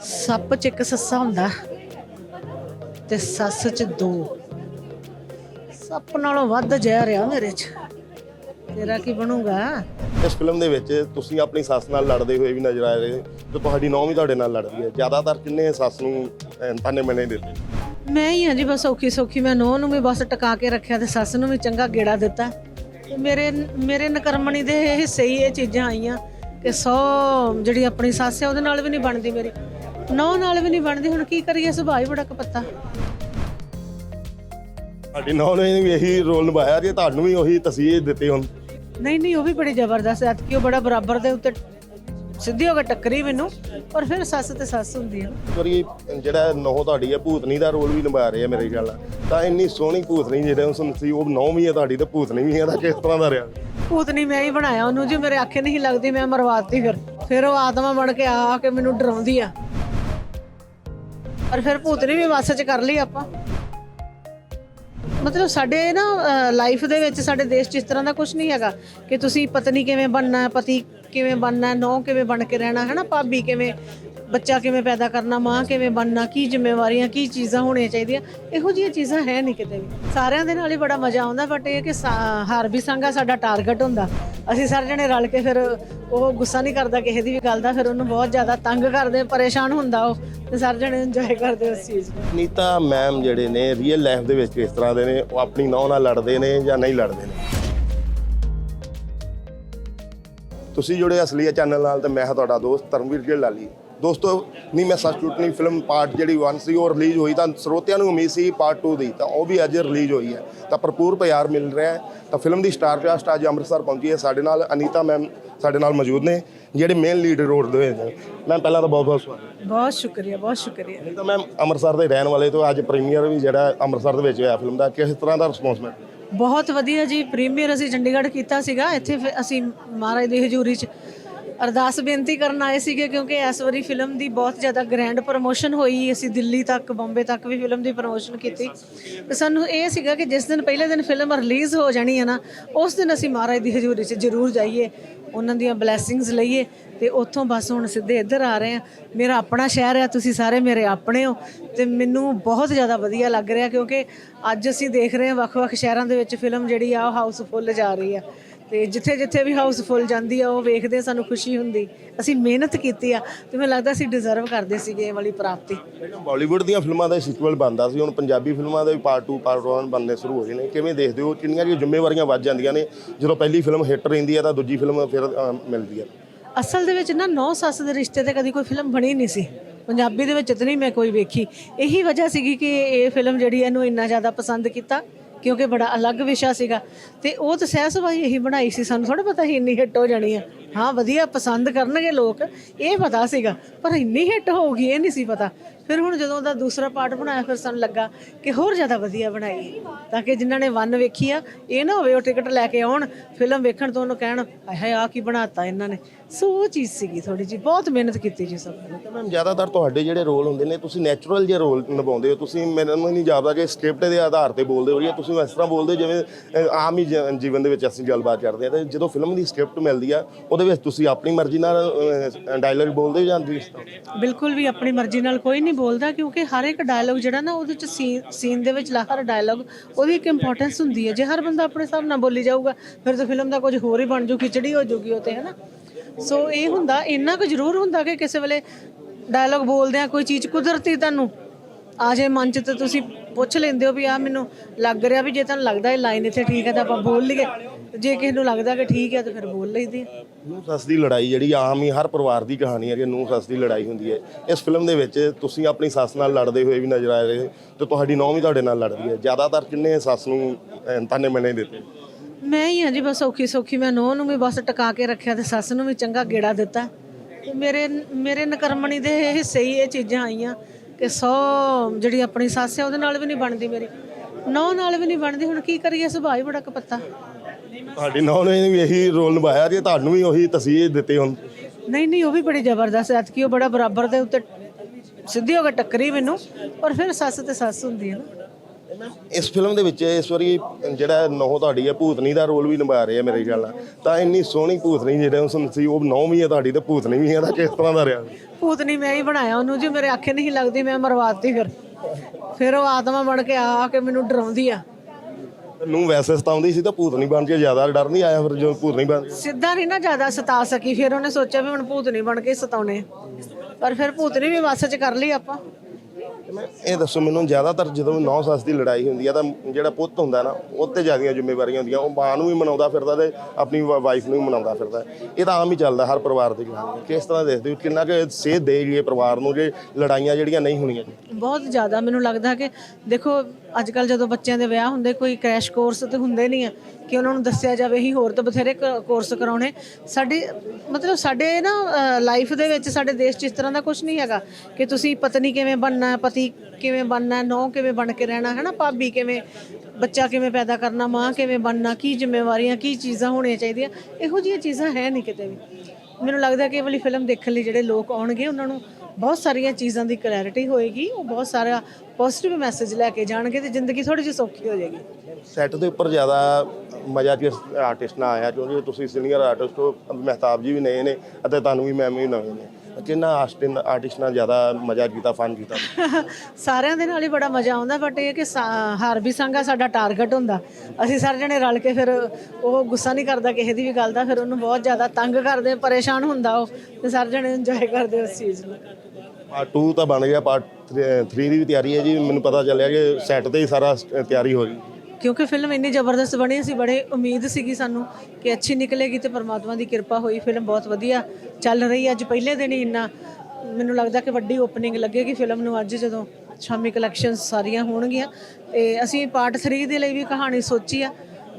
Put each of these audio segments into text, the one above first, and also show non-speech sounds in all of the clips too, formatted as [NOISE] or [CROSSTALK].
ਸੱਪ 'ਚ ਇੱਕ ਸੱਸਾ ਹੁੰਦਾ ਤੇ ਸੱਸ 'ਚ ਦੋ। ਸੱਪ ਨਾਲੋਂ ਵੱਧ ਜ਼ਹਿਰ ਆ ਮੇਰੇ 'ਚ। ਤੇਰਾ ਕੀ ਬਣੂਗਾ? ਇਸ ਫਿਲਮ ਦੇ ਵਿੱਚ ਤੁਸੀਂ ਆਪਣੀ ਸੱਸ ਨਾਲ ਲੜਦੇ ਹੋਏ ਵੀ ਨਜ਼ਰ ਆ ਰਹੇ ਤੇ ਤੁਹਾਡੀ ਨੌਂ ਵੀ ਤੁਹਾਡੇ ਨਾਲ ਲੜਦੀ ਹੈ। ਜ਼ਿਆਦਾਤਰ ਕਿੰਨੇ ਸੱਸ ਨੂੰ ਤਾਨੇ ਮੈਨੇ ਦਿੰਦੇ ਮੈਂ ਹੀ ਹਾਂ ਜੀ ਬਸ ਔਖੀ ਸੌਖੀ। ਮੈਂ ਨੋਹ ਨੂੰ ਵੀ ਬਸ ਟਕਾ ਕੇ ਰੱਖਿਆ ਤੇ ਸੱਸ ਨੂੰ ਵੀ ਚੰਗਾ ਗੇੜਾ ਦਿੱਤਾ। ਤੇ ਮੇਰੇ ਮੇਰੇ ਨਕਰਮਣੀ ਦੇ ਹਿੱਸੇ ਹੀ ਇਹ ਚੀਜ਼ਾਂ ਆਈਆਂ ਕਿ ਸੌ ਜਿਹੜੀ ਆਪਣੀ ਸੱਸ ਹੈ ਉਹਦੇ ਨਾਲ ਵੀ ਨਹੀਂ ਬਣਦੀ ਮੇਰੀ। ਨੌ ਨਾਲ ਵੀ ਨਹੀਂ ਬਣਦੀ ਹੁਣ ਕੀ ਕਰੀਏ? ਸੁਭਾਅ ਹੀ ਬੜਾ ਕਪੱਤਾ। ਤੁਹਾਡੀ ਨੌਂ ਨੇ ਵੀ ਇਹੀ ਰੋਲ ਨਿਭਾਇਆ ਕਿ ਤੁਹਾਨੂੰ ਵੀ ਉਹੀ ਤਸੀਹੇ ਦਿੱਤੇ ਹੁਣ। ਨਹੀਂ ਨਹੀਂ ਉਹ ਵੀ ਬੜੀ ਜ਼ਬਰਦਸਤ ਹੈ ਕਿ ਉਹ ਬੜਾ ਬਰਾਬਰ ਦੇ ਉੱਤੇ ਸਿੱਧੀ ਹੋ ਕੇ ਟੱਕਰੀ ਮੈਨੂੰ ਪਰ ਫਿਰ ਸੱਸ ਤੇ ਸੱਸ ਹੁੰਦੀ ਹੈ ਵਾਰੀ ਜਿਹੜਾ ਨੌ ਤੁਹਾਡੀ ਹੈ ਭੂਤਨੀ ਦਾ ਰੋਲ ਵੀ ਨਿਭਾ ਰਹੀ ਹੈ ਮੇਰੇ ਖਿਆਲ ਨਾਲ। ਤਾਂ ਇੰਨੀ ਸੋਹਣੀ ਭੂਤਨੀ ਜਿਹੜੇ ਉਸ ਨੂੰ ਸੀ ਉਹ ਨੌ ਵੀ ਹੈ ਤੁਹਾਡੀ ਤੇ ਭੂਤਨੀ ਵੀ ਹੈ ਤਾਂ ਕਿਸ ਤਰ੍ਹਾਂ ਦਾ ਰਿਹਾ? ਭੂਤਨੀ ਮੈਂ ਹੀ ਬਣਾਇਆ ਉਹਨੂੰ ਜੀ ਮੇਰੇ ਅੱਖੇ ਨਹੀਂ ਲੱਗਦੀ ਮੈਂ ਮਰਵਾਤੀ ਫਿਰ। ਫਿਰ ਉਹ ਆਤਮਾ ਬਣ ਕੇ ਆ ਕੇ ਮੈਨੂੰ ਡਰਾਉਂਦੀ ਆ। ਪਰ ਫਿਰ ਭੂਤਨੀ ਵੀ ਵਾਸਾ ਚ ਕਰ ਲਈ ਆਪਾਂ। ਮਤਲਬ ਸਾਡੇ ਨਾ ਲਾਈਫ ਦੇ ਵਿੱਚ ਸਾਡੇ ਦੇਸ਼ 'ਚ ਇਸ ਤਰ੍ਹਾਂ ਦਾ ਕੁਝ ਨਹੀਂ ਹੈਗਾ ਕਿ ਤੁਸੀਂ ਪਤਨੀ ਕਿਵੇਂ ਬਣਨਾ ਹੈ, ਪਤੀ ਕਿਵੇਂ ਬਣਨਾ ਹੈ, ਨੌ ਕਿਵੇਂ ਬਣ ਕੇ ਰਹਿਣਾ ਹੈ ਨਾ ਭਾਬੀ ਕਿਵੇਂ ਬੱਚਾ ਕਿਵੇਂ ਪੈਦਾ ਕਰਨਾ, ਮਾਂ ਕਿਵੇਂ ਬਣਨਾ, ਕੀ ਜ਼ਿੰਮੇਵਾਰੀਆਂ, ਕੀ ਚੀਜ਼ਾਂ ਹੋਣੀਆਂ ਚਾਹੀਦੀਆਂ, ਇਹੋ ਜਿਹੀਆਂ ਚੀਜ਼ਾਂ ਹੈ ਨਹੀਂ ਕਿਤੇ ਵੀ। ਸਾਰਿਆਂ ਦੇ ਨਾਲ ਹੀ ਬੜਾ ਮਜ਼ਾ ਆਉਂਦਾ ਬਟ ਇਹ ਕਿ ਹਰ ਵੀ ਸੰਗਾ ਸਾਡਾ ਟਾਰਗੇਟ ਹੁੰਦਾ। ਅਸੀਂ ਸਾਰੇ ਜਣੇ ਰਲ ਕੇ ਫਿਰ ਉਹ ਗੁੱਸਾ ਨਹੀਂ ਕਰਦਾ ਕਿਸੇ ਦੀ ਵੀ ਗੱਲ ਦਾ, ਫਿਰ ਉਹਨੂੰ ਬਹੁਤ ਜ਼ਿਆਦਾ ਤੰਗ ਕਰਦੇ, ਪਰੇਸ਼ਾਨ ਹੁੰਦਾ ਉਹ, ਤੇ ਸਾਰੇ ਜਣੇ ਇੰਜੋਏ ਕਰਦੇ ਉਸ ਚੀਜ਼ ਨੂੰ। ਨੀਤਾ ਮੈਮ ਜਿਹੜੇ ਨੇ ਰੀਅਲ ਲਾਈਫ ਦੇ ਵਿੱਚ ਕਿਸ ਤਰ੍ਹਾਂ ਦੇ ਨੇ, ਉਹ ਆਪਣੀ ਨੌ ਨਾਲ ਲੜਦੇ ਨੇ ਜਾਂ ਨਹੀਂ ਲੜਦੇ ਨੇ? ਤੁਸੀਂ ਜੁੜੇ ਅਸਲੀ ਚੈਨਲ ਨਾਲ, ਤੇ ਮੈਂ ਹਾਂ ਤੁਹਾਡਾ ਦੋਸਤ ਧਰਮਵੀਰ ਜੀ ਲਾਲੀ। ਦੋਸਤੋ ਨਹੀਂ ਮੈਂ ਟੁੱਟਣੀ ਫਿਲਮ ਪਾਰਟ ਜਿਹੜੀ 1 ਸੀ ਉਹ ਰਿਲੀਜ਼ ਹੋਈ ਤਾਂ ਸਰੋਤਿਆਂ ਨੂੰ ਉਮੀਦ ਸੀ ਪਾਰਟ 2 ਦੀ ਤਾਂ ਉਹ ਵੀ ਅੱਜ ਰਿਲੀਜ਼ ਹੋਈ ਹੈ। ਤਾਂ ਭਰਪੂਰ ਪਿਆਰ ਮਿਲ ਰਿਹਾ ਹੈ। ਤਾਂ ਫਿਲਮ ਦੀ ਸਟਾਰ ਕਾਸਟ ਅੱਜ ਅੰਮ੍ਰਿਤਸਰ ਪਹੁੰਚੀ ਹੈ ਸਾਡੇ ਨਾਲ। ਅਨੀਤਾ ਮੈਮ ਸਾਡੇ ਨਾਲ ਮੌਜੂਦ ਨੇ ਜਿਹੜੇ ਮੇਨ ਲੀਡ ਰੋਲ ਦੇ ਨੇ। ਮੈਂ ਪਹਿਲਾਂ ਤਾਂ ਬਹੁਤ ਬਹੁਤ ਸਵਾਗਤ। ਬਹੁਤ ਸ਼ੁਕਰੀਆ ਬਹੁਤ ਸ਼ੁਕਰੀਆ। ਨਹੀਂ ਤਾਂ ਮੈਮ ਅੰਮ੍ਰਿਤਸਰ ਦੇ ਰਹਿਣ ਵਾਲੇ ਤੋਂ ਅੱਜ ਪ੍ਰੀਮੀਅਰ ਵੀ ਜਿਹੜਾ ਅੰਮ੍ਰਿਤਸਰ ਦੇ ਵਿੱਚ ਹੋਇਆ ਫਿਲਮ ਦਾ ਕਿਸ ਤਰ੍ਹਾਂ ਦਾ ਰਿਸਪੌਂਸ ਮਿਲਿਆ? ਬਹੁਤ ਵਧੀਆ ਜੀ ਪ੍ਰੀਮੀਅਰ ਅਸੀਂ ਚੰਡੀਗੜ੍ਹ ਕੀਤਾ ਸੀਗਾ। ਇੱਥੇ ਅਸੀਂ ਮਹਾਰਾਜ ਦੀ ਹਜ਼ੂਰੀ 'ਚ ਅਰਦਾਸ ਬੇਨਤੀ ਕਰਨ ਆਏ ਸੀਗੇ ਕਿਉਂਕਿ ਇਸ ਵਾਰੀ ਫਿਲਮ ਦੀ ਬਹੁਤ ਜ਼ਿਆਦਾ ਗ੍ਰੈਂਡ ਪ੍ਰੋਮੋਸ਼ਨ ਹੋਈ। ਅਸੀਂ ਦਿੱਲੀ ਤੱਕ, ਬੰਬੇ ਤੱਕ ਵੀ ਫਿਲਮ ਦੀ ਪ੍ਰੋਮੋਸ਼ਨ ਕੀਤੀ। ਤੇ ਸਾਨੂੰ ਇਹ ਸੀਗਾ ਕਿ ਜਿਸ ਦਿਨ ਪਹਿਲੇ ਦਿਨ ਫਿਲਮ ਰਿਲੀਜ਼ ਹੋ ਜਾਣੀ ਹੈ ਨਾ, ਉਸ ਦਿਨ ਅਸੀਂ ਮਹਾਰਾਜ ਦੀ ਹਜ਼ੂਰੀ 'ਚ ਜ਼ਰੂਰ ਜਾਈਏ। ਉਹਨਾਂ ਦੀਆਂ ਬਲੇਸਿੰਗਸ ਲਈਏ ਤੇ ਉੱਥੋਂ ਬਸ ਹੁਣ ਸਿੱਧੇ ਇੱਧਰ ਆ ਰਹੇ ਆ ਮੇਰਾ ਆਪਣਾ ਸ਼ਹਿਰ ਆ, ਤੁਸੀਂ ਸਾਰੇ ਮੇਰੇ ਆਪਣੇ ਹੋ। ਤੇ ਮੈਨੂੰ ਬਹੁਤ ਜ਼ਿਆਦਾ ਵਧੀਆ ਲੱਗ ਰਿਹਾ ਕਿਉਂਕਿ ਅੱਜ ਅਸੀਂ ਦੇਖ ਰਹੇ ਹਾਂ ਵੱਖ-ਵੱਖ ਸ਼ਹਿਰਾਂ ਦੇ ਵਿੱਚ ਫਿਲਮ ਜਿਹੜੀ ਆ, ਉਹ ਹਾਊਸਫੁੱਲ ਜਾ ਰਹੀ ਆ। ਤੇ ਜਿੱਥੇ ਜਿੱਥੇ ਵੀ ਹਾਊਸਫੁੱਲ ਜਾਂਦੀ ਆ ਉਹ ਵੇਖਦੇ ਸਾਨੂੰ ਖੁਸ਼ੀ ਹੁੰਦੀ। ਅਸੀਂ ਮਿਹਨਤ ਕੀਤੀ ਆ ਤੇ ਮੈਨੂੰ ਲੱਗਦਾ ਅਸੀਂ ਡਿਜ਼ਰਵ ਕਰਦੇ ਸੀਗੇ ਇਹ ਵਾਲੀ ਪ੍ਰਾਪਤੀ। ਬਾਲੀਵੁੱਡ ਦੀਆਂ ਫਿਲਮਾਂ ਦਾ ਸੀਕਵਲ ਬਣਦਾ ਸੀ ਹੁਣ ਪੰਜਾਬੀ ਫਿਲਮਾਂ ਦੇ ਵੀ ਪਾਰਟ 2 ਪਾਰਟ 1 ਬਣਨੇ ਸ਼ੁਰੂ ਹੋ ਗਏ ਨੇ। ਕਿਵੇਂ ਦੇਖਦੇ ਹੋ? ਕਿੰਨੀਆਂ ਕੁ ਜ਼ਿੰਮੇਵਾਰੀਆਂ ਵੱਧ ਜਾਂਦੀਆਂ ਨੇ? ਜਦੋਂ ਪਹਿਲੀ ਫਿਲਮ ਹਿੱਟ ਰਹਿੰਦੀ ਹੈ ਤਾਂ ਦੂਜੀ ਫਿਲਮ ਫਿਰ ਮਿਲਦੀ ਹੈ ਅਸਲ ਦੇ ਵਿੱਚ ਨਾ ਨੌ ਸੱਸ ਦੇ ਰਿਸ਼ਤੇ ਤੇ ਕਦੀ ਕੋਈ ਫਿਲਮ ਬਣੀ ਨਹੀਂ ਸੀ। ਪੰਜਾਬੀ ਦੇ ਵਿੱਚ ਨਹੀਂ ਮੈਂ ਕੋਈ ਵੇਖੀ। ਇਹੀ ਵਜ੍ਹਾ ਸੀਗੀ ਕਿ ਇਹ ਫਿਲਮ ਜਿਹੜੀ ਇਹਨੂੰ ਇੰਨਾ ਜ਼ਿਆਦਾ ਪਸੰਦ ਕੀਤਾ। ਕਿਉਂਕਿ ਬੜਾ ਅਲੱਗ ਵਿਸ਼ਾ ਸੀਗਾ। ਤੇ ਉਹ ਤਾਂ ਸਹਿ ਸੁਭਾਈ ਇਹੀ ਬਣਾਈ ਸੀ ਸਾਨੂੰ ਥੋੜਾ ਪਤਾ ਸੀ ਇੰਨੀ ਹਿੱਟ ਹੋ ਜਾਣੀ ਆ। ਹਾਂ, ਵਧੀਆ, ਪਸੰਦ ਕਰਨਗੇ ਲੋਕ, ਇਹ ਪਤਾ ਸੀਗਾ, ਪਰ ਇੰਨੀ ਹਿੱਟ ਹੋਊਗੀ, ਇਹ ਨਹੀਂ ਸੀ ਪਤਾ। ਫਿਰ ਹੁਣ ਜਦੋਂ ਉਹਦਾ ਦੂਸਰਾ ਪਾਰਟ ਬਣਾਇਆ ਫਿਰ ਸਾਨੂੰ ਲੱਗਾ ਕਿ ਹੋਰ ਜ਼ਿਆਦਾ ਵਧੀਆ ਬਣਾਈਏ ਤਾਂ ਕਿ ਜਿਨ੍ਹਾਂ ਨੇ ਵਨ ਵੇਖੀ ਆ ਇਹ ਨਾ ਹੋਵੇ ਉਹ ਟਿਕਟ ਲੈ ਕੇ ਆਉਣ ਫਿਲਮ ਵੇਖਣ ਤੋਂ ਉਹਨੂੰ ਕਹਿਣ ਹਾਏ ਆ ਕੀ ਬਣਾਤਾ ਇਹਨਾਂ ਨੇ। ਸੋ ਉਹ ਚੀਜ਼ ਸੀਗੀ ਥੋੜੀ ਜੀ ਬਹੁਤ ਮਿਹਨਤ ਕੀਤੀ ਜੀ ਸਭ ਨੇ। ਤਾਂ ਮੈਮ ਜ਼ਿਆਦਾਤਰ ਤੁਹਾਡੇ ਜਿਹੜੇ ਰੋਲ ਹੁੰਦੇ ਨੇ ਤੁਸੀਂ ਨੈਚੁਰਲ ਜਿਹੇ ਰੋਲ ਨਿਭਾਉਂਦੇ ਹੋ। ਤੁਸੀਂ ਮੈਨੂੰ ਨਹੀਂ ਜਾਪਦਾ ਕਿ ਸਕ੍ਰਿਪਟ ਦੇ ਆਧਾਰ ਤੇ ਬੋਲਦੇ ਹੋ ਜਾਂ ਤੁਸੀਂ ਇਸ ਤਰ੍ਹਾਂ ਬੋਲਦੇ ਹੋ ਜਿਵੇਂ ਅ, ਆਮ ਹੀ ਜ- ਜੀਵਨ ਦੇ ਵਿੱਚ ਅਸੀਂ ਗੱਲਬਾਤ ਕਰਦੇ ਹਾਂ। ਤੇ ਜਦੋਂ ਫਿਲਮ ਦੀ ਸਕ੍ਰਿਪਟ ਮਿਲਦੀ ਆ ਉਹਦੇ ਵਿੱਚ ਤੁਸੀਂ ਆਪਣੀ ਮਰਜ਼ੀ ਨਾਲ ਡਾਇਲੌਗ ਬੋਲਦੇ ਹੋ ਜਾਂ ਤੁਸੀਂ ਬਿਲਕੁਲ ਵੀ ਆਪਣੀ ਮਰਜ਼ੀ ਨਾਲ ਕੋਈ ਨਹੀਂ ਬੋਲਦਾ ਕਿਉਂਕਿ ਹਰ ਇੱਕ ਡਾਇਲੌਗ ਜਿਹੜਾ ਨਾ ਉਹਦੇ ਚ ਸੀਨ ਦੇ ਵਿੱਚ ਲਾ ਹਰ ਡਾਇਲੌਗ ਉਹਦੀ ਇੱਕ ਇੰਪੋਰਟੈਂਸ ਹੁੰਦੀ ਹੈ। ਜੇ ਹਰ ਬੰਦਾ ਆਪਣੇ ਹਿਸਾਬ ਨਾਲ ਬੋਲੀ ਜਾਊਗਾ, ਫਿਰ ਤਾਂ ਫਿਲਮ ਦਾ ਕੁਝ ਹੋਰ ਹੀ ਬਣ ਜੂ, ਖਿਚੜੀ ਹੋ ਜੂਗੀ ਉਹ ਤੇ ਹੈ ਸੋ ਇਹ ਹੁੰਦਾ, ਇੰਨਾ ਕੁ ਜ਼ਰੂਰ ਹੁੰਦਾ ਕਿ ਕਿਸੇ ਵੇਲੇ ਡਾਇਲੌਗ ਬੋਲਦੇ ਆ ਕੋਈ ਚੀਜ਼ ਕੁਦਰਤੀ ਤੁਹਾਨੂੰ ਆ ਜੇ ਮਨ ਚ, ਤੇ ਤੁਸੀਂ ਪੁੱਛ ਲੈਂਦੇ ਹੋ ਵੀ ਆ ਮੈਨੂੰ ਲੱਗ ਰਿਹਾ ਵੀ ਜੇ ਤੁਹਾਨੂੰ ਲੱਗਦਾ ਇਹ ਲਾਈਨ ਇੱਥੇ ਠੀਕ ਹੈ ਤਾਂ ਆਪਾਂ ਬੋਲ ਲਈਏ। ਜੇ ਕਿਸੇ ਨੂੰ ਲੱਗਦਾ ਕਿ ਠੀਕ ਹੈ ਤਾਂ ਫਿਰ ਬੋਲ ਲਈਦੀ ਹੈ। ਨੂੰਹ ਸੱਸ ਦੀ ਲੜਾਈ ਜਿਹੜੀ ਆਮ ਹੀ ਹਰ ਪਰਿਵਾਰ ਦੀ ਕਹਾਣੀ ਹੈ ਕਿ ਨੂੰਹ ਸੱਸ ਦੀ ਲੜਾਈ ਹੁੰਦੀ ਹੈ। ਇਸ ਫਿਲਮ ਦੇ ਵਿੱਚ ਤੁਸੀਂ ਆਪਣੀ ਸੱਸ ਨਾਲ ਲੜਦੇ ਹੋਏ ਵੀ ਨਜ਼ਰ ਆ ਰਹੇ ਤੇ ਤੁਹਾਡੀ ਨੌਂ ਵੀ ਤੁਹਾਡੇ ਨਾਲ ਲੜਦੀ ਹੈ। ਜ਼ਿਆਦਾਤਰ ਕਿੰਨੇ ਸੱਸ ਨੂੰ ਅਹ, ਤਾਨੇ ਮੈਨੇ ਦਿੱਤੇ? ਮੈਂ ਹੀ ਹਾਂ ਜੀ ਬਸ ਔਖੀ ਸੌਖੀ। ਮੈਂ ਨੋਹ ਨੂੰ ਵੀ ਬਸ ਟਕਾ ਕੇ ਰੱਖਿਆ ਤੇ ਸੱਸ ਨੂੰ ਵੀ ਚੰਗਾ ਗੇੜਾ ਦਿੱਤਾ। ਤੇ ਮੇਰੇ ਮੇਰੇ ਨਕਰਮਣੀ ਦੇ ਹਿੱਸੇ ਹੀ ਇਹ ਚੀਜ਼ਾਂ ਆਈਆਂ। ਕਿ ਸੌ ਜਿਹੜੀ ਆਪਣੀ ਸੱਸ ਹੈ ਉਹਦੇ ਨਾਲ ਵੀ ਨਹੀਂ ਬਣਦੀ ਮੇਰੀ। ਨੌ ਨਾਲ ਵੀ ਨਹੀਂ ਬਣਦੀ ਹੁਣ ਕੀ ਕਰੀਏ ਸੁਭਾਅ ਹੀ ਬੜਾ ਕਪੱਤਾ। ਤੁਹਾਡੀ ਨੌਂ ਨੇ ਵੀ ਇਹੀ ਰੋਲ ਨਿਭਾਇਆ ਕਿ ਤੁਹਾਨੂੰ ਵੀ ਉਹੀ ਤਸੀਹੇ ਦਿੱਤੇ ਹੁਣ। ਨਹੀਂ ਨਹੀਂ ਉਹ ਵੀ ਬੜੀ ਜ਼ਬਰਦਸਤ ਹੈ ਕਿ ਉਹ ਬੜਾ ਬਰਾਬਰ ਦੇ ਉੱਤੇ ਸਿੱਧੀ ਹੋ ਕੇ ਟੱਕਰੀ ਮੈਨੂੰ ਪਰ ਫਿਰ ਸੱਸ ਤੇ ਸੱਸ ਹੁੰਦੀ ਹੈ ਨਾ। ਇਸ ਫਿਲਮ ਦੇ ਵਿੱਚ ਇਸ ਵਾਰੀ ਜਿਹੜਾ ਨੌ ਤੁਹਾਡੀ ਹੈ ਭੂਤਨੀ ਦਾ ਰੋਲ ਵੀ ਨਿਭਾ ਰਹੇ ਆ ਮੇਰੇ ਖਿਆਲ ਨਾਲ। ਤਾਂ ਇੰਨੀ ਸੋਹਣੀ ਭੂਤਨੀ ਜਿਹੜੇ ਉਸ ਨੂੰ ਸੀ ਉਹ ਨੌ ਵੀ ਹੈ ਤੁਹਾਡੀ ਤੇ ਭੂਤਨੀ ਵੀ ਹੈ ਤਾਂ ਕਿਸ ਤਰ੍ਹਾਂ ਦਾ ਰਿਹਾ? ਭੂਤਨੀ ਮੈਂ ਹੀ ਬਣਾਇਆ ਉਹਨੂੰ ਜੀ ਮੇਰੇ ਅੱਖੇ ਨਹੀਂ ਲੱਗਦੀ ਮੈਂ ਮਰਵਾਤੀ ਫਿਰ। ਫਿਰ ਉਹ ਆਤਮਾ ਬਣ ਕੇ ਆ ਕੇ ਮੈਨੂੰ ਡਰਾਉਂਦੀ ਆ। ਨੂੰ ਵੈਸੇ ਸਤਾਉਂਦੀ ਸੀ ਤਾਂ ਭੂਤਨੀ ਬਣ ਕੇ ਜ਼ਿਆਦਾ ਡਰ ਨਹੀਂ ਆਇਆ ਫਿਰ ਜਦੋਂ ਭੂਤਨੀ ਬਣ ਗਈ ਸਿੱਧਾ ਨਹੀਂ ਨਾ ਜ਼ਿਆਦਾ ਸਤਾ ਸਕੀ ਫਿਰ ਉਹਨੇ ਸੋਚਿਆ ਵੀ ਹੁਣ ਭੂਤਨੀ ਬਣ ਕੇ ਸਤਾਉਣੇ। ਪਰ ਫਿਰ ਭੂਤਨੀ ਵੀ ਵੱਸ 'ਚ ਕਰ ਲਈ ਆਪਾਂ। ਤੇ ਮੈਂ ਇਹ ਦੱਸੋ ਮੈਨੂੰ ਜ਼ਿਆਦਾਤਰ ਜਦੋਂ ਨੌ ਸੱਸ ਦੀ ਲੜਾਈ ਹੁੰਦੀ ਆ ਤਾਂ ਜਿਹੜਾ ਪੁੱਤ ਹੁੰਦਾ ਨਾ ਉਹ ਤੇ ਜ਼ਿਆਦੀਆਂ ਜ਼ਿੰਮੇਵਾਰੀਆਂ ਹੁੰਦੀਆਂ। ਉਹ ਮਾਂ ਨੂੰ ਵੀ ਮਨਾਉਂਦਾ ਫਿਰਦਾ ਤੇ ਆਪਣੀ ਵਾਈਫ ਨੂੰ ਵੀ ਮਨਾਉਂਦਾ ਫਿਰਦਾ। ਇਹ ਤਾਂ ਆਮ ਹੀ ਚੱਲਦਾ ਹਰ ਪਰਿਵਾਰ ਦੇ ਕਹਾਣੀ ਕਿਸ ਤਰ੍ਹਾਂ ਦੇਖਦੇ ਹੋ? ਕਿੰਨਾ ਕਿ ਸੇਧ ਦੇ ਗਈ ਪਰਿਵਾਰ ਨੂੰ ਜੇ ਲੜਾਈਆਂ ਜਿਹੜੀਆਂ ਨਹੀਂ ਹੋਣੀਆਂ? ਬਹੁਤ ਜ਼ਿਆਦਾ ਮੈਨੂੰ ਲੱਗਦਾ ਕਿ ਦੇਖੋ ਅੱਜ ਕੱਲ ਜਦੋਂ ਬੱਚਿਆਂ ਦੇ ਵਿਆਹ ਹੁੰਦੇ, ਕੋਈ ਕ੍ਰੈਸ਼ ਕੋਰਸ ਤੇ ਹੁੰਦੇ ਨਹੀਂ ਆ ਕਿ ਉਹਨਾਂ ਨੂੰ ਦੱਸਿਆ ਜਾਵੇ ਹੀ ਹੋਰ ਤਾਂ ਬਥੇਰੇ ਕੋਰਸ ਕਰਾਉਣੇ। ਸਾਡੇ, ਮਤਲਬ ਸਾਡੇ ਨਾ ਲਾਈਫ ਦੇ ਵਿੱਚ ਸਾਡੇ ਦੇਸ਼ 'ਚ ਇਸ ਤਰ੍ਹਾਂ ਦਾ ਕੁਝ ਨਹੀਂ ਹੈਗਾ ਕਿ ਤੁਸੀਂ ਪਤਨੀ ਕਿਵੇਂ ਬਣਨਾ ਹੈ ਪਤੀ ਕਿਵੇਂ ਬਣਨਾ ਨੌ ਕਿਵੇਂ ਬਣ ਕੇ ਰਹਿਣਾ ਹੈ ਨਾ ਭਾਬੀ ਕਿਵੇਂ, ਬੱਚਾ ਕਿਵੇਂ ਪੈਦਾ ਕਰਨਾ, ਮਾਂ ਕਿਵੇਂ ਬਣਨਾ, ਕੀ ਜ਼ਿੰਮੇਵਾਰੀਆਂ, ਕੀ ਚੀਜ਼ਾਂ ਹੋਣੀਆਂ ਚਾਹੀਦੀਆਂ, ਇਹੋ ਜਿਹੀਆਂ ਚੀਜ਼ਾਂ ਹੈ ਨਹੀਂ ਕਿਤੇ ਵੀ। ਮੈਨੂੰ ਲੱਗਦਾ ਕਿ ਇਹ ਵਾਲੀ ਫਿਲਮ ਦੇਖਣ ਲਈ ਜਿਹੜੇ ਲੋਕ ਆਉਣਗੇ, ਉਹਨਾਂ ਨੂੰ ਬਹੁਤ ਸਾਰੀਆਂ ਚੀਜ਼ਾਂ ਦੀ ਕਲੈਰਿਟੀ ਹੋਏਗੀ, ਉਹ ਬਹੁਤ ਸਾਰਾ ਪੋਜ਼ਿਟਿਵ ਮੈਸੇਜ ਲੈ ਕੇ ਜਾਣਗੇ ਤੇ ਜ਼ਿੰਦਗੀ ਥੋੜੀ ਜਿਹੀ ਸੌਖੀ ਹੋ ਜਾਏਗੀ। ਸੈੱਟ ਦੇ ਉੱਪਰ ਜ਼ਿਆਦਾ ਮਜ਼ਾ ਕਿਸ ਆਰਟਿਸਟ ਨਾਲ ਆਇਆ, ਕਿਉਂਕਿ ਤੁਸੀਂ ਸੀਨੀਅਰ ਆਰਟਿਸਟ ਹੋ, ਮਹਿਤਾਬ ਜੀ ਵੀ ਨਏ ਨੇ ਅਤੇ ਤੁਹਾਨੂੰ ਵੀ ਮੈਮ ਵੀ ਨਵੇਂ ਨੇ। ਕਿੰਨਾ ਆਸਟਿਨ ਆਰਟਿਸਟ ਨਾਲ ਜ਼ਿਆਦਾ ਮਜ਼ਾ ਕੀਤਾ ਫਨ ਕੀਤਾ। [LAUGHS] ਸਾਰਿਆਂ ਦੇ ਨਾਲ ਹੀ ਬੜਾ ਮਜ਼ਾ ਆਉਂਦਾ ਬਟ ਇਹ ਕਿ ਹਾਰ ਵੀ ਸੰਗਾ ਸਾਡਾ ਟਾਰਗੇਟ ਹੁੰਦਾ। ਅਸੀਂ ਸਾਰੇ ਜਣੇ ਰਲ ਕੇ ਫਿਰ ਉਹ ਗੁੱਸਾ ਨਹੀਂ ਕਰਦਾ ਕਿਸੇ ਦੀ ਵੀ ਗੱਲ ਦਾ ਫਿਰ ਉਹਨੂੰ ਬਹੁਤ ਜ਼ਿਆਦਾ ਤੰਗ ਕਰਦੇ ਪਰੇਸ਼ਾਨ ਹੁੰਦਾ ਉਹ ਤੇ ਸਾਰੇ ਜਣੇ ਇੰਜੋਏ ਕਰਦੇ ਉਸ ਚੀਜ਼ ਨੂੰ। ਪਾਰਟ 2 ਤਾਂ ਬਣ ਗਿਆ ਪਾਰਟ 3 ਦੀ ਵੀ ਤਿਆਰੀ ਹੈ ਜੀ। ਮੈਨੂੰ ਪਤਾ ਚੱਲਿਆ ਕਿ ਸੈੱਟ ਤੇ ਹੀ ਸਾਰਾ ਤਿਆਰੀ ਹੋ ਗਈ। ਕਿਉਂਕਿ ਫਿਲਮ ਇੰਨੀ ਜ਼ਬਰਦਸਤ ਬਣੀ ਸੀ ਬੜੇ ਉਮੀਦ ਸੀਗੀ ਸਾਨੂੰ ਕਿ ਅੱਛੀ ਨਿਕਲੇਗੀ ਤੇ ਪਰਮਾਤਮਾ ਦੀ ਕਿਰਪਾ ਹੋਈ। ਫਿਲਮ ਬਹੁਤ ਵਧੀਆ ਚੱਲ ਰਹੀ ਹੈ। ਅੱਜ ਪਹਿਲੇ ਦਿਨ ਹੀ ਇੰਨਾ ਮੈਨੂੰ ਲੱਗਦਾ ਕਿ ਵੱਡੀ ਓਪਨਿੰਗ ਲੱਗੇਗੀ ਫਿਲਮ ਨੂੰ ਅੱਜ ਜਦੋਂ ਸ਼ਾਮੀ ਕਲੈਕਸ਼ਨਸ ਸਾਰੀਆਂ ਹੋਣਗੀਆਂ। ਤੇ ਅਸੀਂ ਪਾਰਟ 3 ਦੇ ਲਈ ਵੀ ਕਹਾਣੀ ਸੋਚੀ ਆ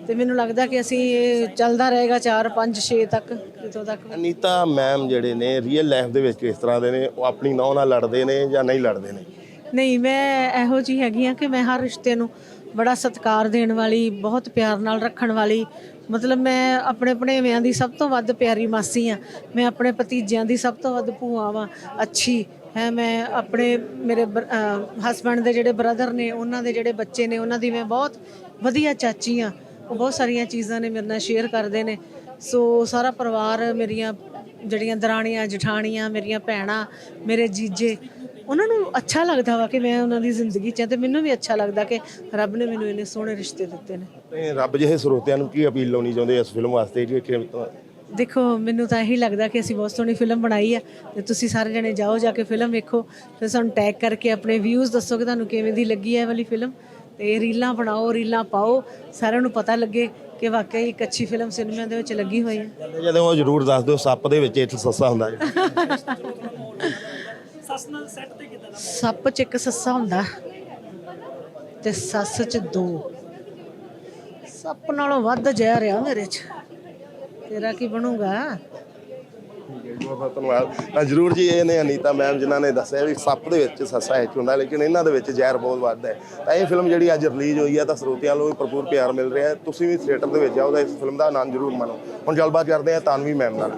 ਤੇ ਮੈਨੂੰ ਲੱਗਦਾ ਕਿ ਅਸੀਂ ਇਹ ਚੱਲਦਾ ਰਹੇਗਾ 4 5 6 ਤੱਕ ਜਦੋਂ ਤੱਕ। ਅਨੀਤਾ ਮੈਮ ਜਿਹੜੇ ਨੇ ਰੀਅਲ ਲਾਈਫ ਦੇ ਵਿੱਚ ਕਿਸ ਤਰ੍ਹਾਂ ਦੇ ਨੇ ਉਹ ਆਪਣੀ ਨੌ ਨਾਲ ਲੜਦੇ ਨੇ ਜਾਂ ਨਹੀਂ ਲੜਦੇ ਨੇ? ਨਹੀਂ ਮੈਂ ਇਹੋ ਜੀ ਹੈਗੀ ਆ ਕਿ ਮੈਂ ਹਰ ਰਿਸ਼ਤੇ ਨੂੰ ਬੜਾ ਸਤਿਕਾਰ ਦੇਣ ਵਾਲੀ, ਬਹੁਤ ਪਿਆਰ ਨਾਲ ਰੱਖਣ ਵਾਲੀ। ਮਤਲਬ ਮੈਂ ਆਪਣੇ ਭਣੇਵਿਆਂ ਦੀ ਸਭ ਤੋਂ ਵੱਧ ਪਿਆਰੀ ਮਾਸੀ ਆ। ਮੈਂ ਆਪਣੇ ਭਤੀਜਿਆਂ ਦੀ ਸਭ ਤੋਂ ਵੱਧ ਭੂਆ ਵਾਂ, ਅੱਛੀ। ਹੈ, ਮੈਂ ਆਪਣੇ ਮੇਰੇ ਹਸਬੰਡ ਦੇ ਜਿਹੜੇ ਬ੍ਰਦਰ ਨੇ, ਉਹਨਾਂ ਦੇ ਜਿਹੜੇ ਬੱਚੇ ਨੇ, ਉਹਨਾਂ ਦੀ ਮੈਂ ਬਹੁਤ ਵਧੀਆ ਚਾਚੀ ਆ। ਉਹ ਬਹੁਤ ਸਾਰੀਆਂ ਚੀਜ਼ਾਂ ਨੇ ਮੇਰੇ ਨਾਲ ਸ਼ੇਅਰ ਕਰਦੇ ਨੇ। ਸੋ ਸਾਰਾ ਪਰਿਵਾਰ ਮੇਰੀਆਂ ਜਿਹੜੀਆਂ ਦਰਾਣੀਆਂ, ਜਠਾਣੀਆਂ, ਮੇਰੀਆਂ ਭੈਣਾਂ, ਮੇਰੇ ਜੀਜੇ ਉਹਨਾਂ ਨੂੰ ਅੱਛਾ ਲੱਗਦਾ ਵਾ ਕਿ ਮੈਂ ਉਹਨਾਂ ਦੀ ਜ਼ਿੰਦਗੀ 'ਚ ਹਾਂ ਤੇ ਮੈਨੂੰ ਵੀ ਅੱਛਾ ਲੱਗਦਾ ਕਿ ਰੱਬ ਨੇ ਮੈਨੂੰ ਇੰਨੇ ਸੋਹਣੇ ਰਿਸ਼ਤੇ ਦਿੱਤੇ ਨੇ। ਤੇ ਰੱਬ ਜਿਹੇ ਸਰੋਤਿਆਂ ਨੂੰ ਕੀ ਅਪੀਲ ਲਾਉਣੀ ਚਾਹੁੰਦੇ ਇਸ ਫਿਲਮ ਵਾਸਤੇ ਜੀ ਦੇਖੋ ਮੈਨੂੰ ਤਾਂ ਇਹੀ ਲੱਗਦਾ ਕਿ ਅਸੀਂ ਬਹੁਤ ਸੋਹਣੀ ਫਿਲਮ ਬਣਾਈ ਆ ਤੇ ਤੁਸੀਂ ਸਾਰੇ ਜਣੇ ਜਾਓ ਜਾ ਕੇ ਫਿਲਮ ਵੇਖੋ ਤੇ ਸਾਨੂੰ ਟੈਗ ਕਰਕੇ ਆਪਣੇ ਵਿਊਜ਼ ਦੱਸੋ ਕਿ ਤੁਹਾਨੂੰ ਕਿਵੇਂ ਦੀ ਲੱਗੀ ਹੈ ਇਹ ਵਾਲੀ ਫਿਲਮ ਤੇ ਰੀਲਾਂ ਬਣਾਓ ਰੀਲਾਂ ਪਾਓ ਸਾਰਿਆਂ ਨੂੰ ਪਤਾ ਲੱਗੇ ਕਿ ਵਾਕਈ ਇੱਕ ਅੱਛੀ ਫਿਲਮ ਸਿਨੇਮਾ ਦੇ ਵਿੱਚ ਲੱਗੀ ਹੋਈ ਹੈ ਜਾਂਦੇ ਉਹ ਜ਼ਰੂਰ ਦੱਸ ਦਿਓ ਸੱਪ ਦੇ ਵਿੱਚ ਇੱਕ ਸੱਸਾ ਹੁੰਦਾ [LAUGHS] ਸੱਪ 'ਚ ਇੱਕ ਸੱਸਾ ਹੁੰਦਾ ਤੇ ਸੱਸ 'ਚ ਦੋ। ਸੱਪ ਨਾਲੋਂ ਵੱਧ ਜ਼ਹਿਰ ਆ ਮੇਰੇ 'ਚ। ਤੇਰਾ ਕੀ ਬਣੂਗਾ? ਬਹੁਤ ਬਹੁਤ ਧੰਨਵਾਦ। ਤਾਂ ਜ਼ਰੂਰ ਜੀ ਇਹ ਨੇ ਅਨੀਤਾ ਮੈਮ ਜਿਨ੍ਹਾਂ ਨੇ ਦੱਸਿਆ ਵੀ ਸੱਪ ਦੇ ਵਿੱਚ ਸੱਸਾ ਹੈ ਹੁੰਦਾ ਲੇਕਿਨ ਇਹਨਾਂ ਦੇ ਵਿੱਚ ਜ਼ਹਿਰ ਬਹੁਤ ਵੱਧ ਹੈ। ਤਾਂ ਇਹ ਫਿਲਮ ਜਿਹੜੀ ਅੱਜ ਰਿਲੀਜ਼ ਹੋਈ ਹੈ ਤਾਂ ਸਰੋਤਿਆਂ ਨੂੰ ਵੀ ਭਰਪੂਰ ਪਿਆਰ ਮਿਲ ਰਿਹਾ ਹੈ। ਤੁਸੀਂ ਵੀ ਥੀਏਟਰ ਦੇ ਵਿੱਚ ਆਓ ਤਾਂ ਇਸ ਫਿਲਮ ਦਾ ਆਨੰਦ ਜ਼ਰੂਰ ਮਾਣੋ। ਹੁਣ ਗੱਲਬਾਤ ਕਰਦੇ ਹਾਂ ਤਾਨਵੀ ਮੈਮ ਨਾਲ।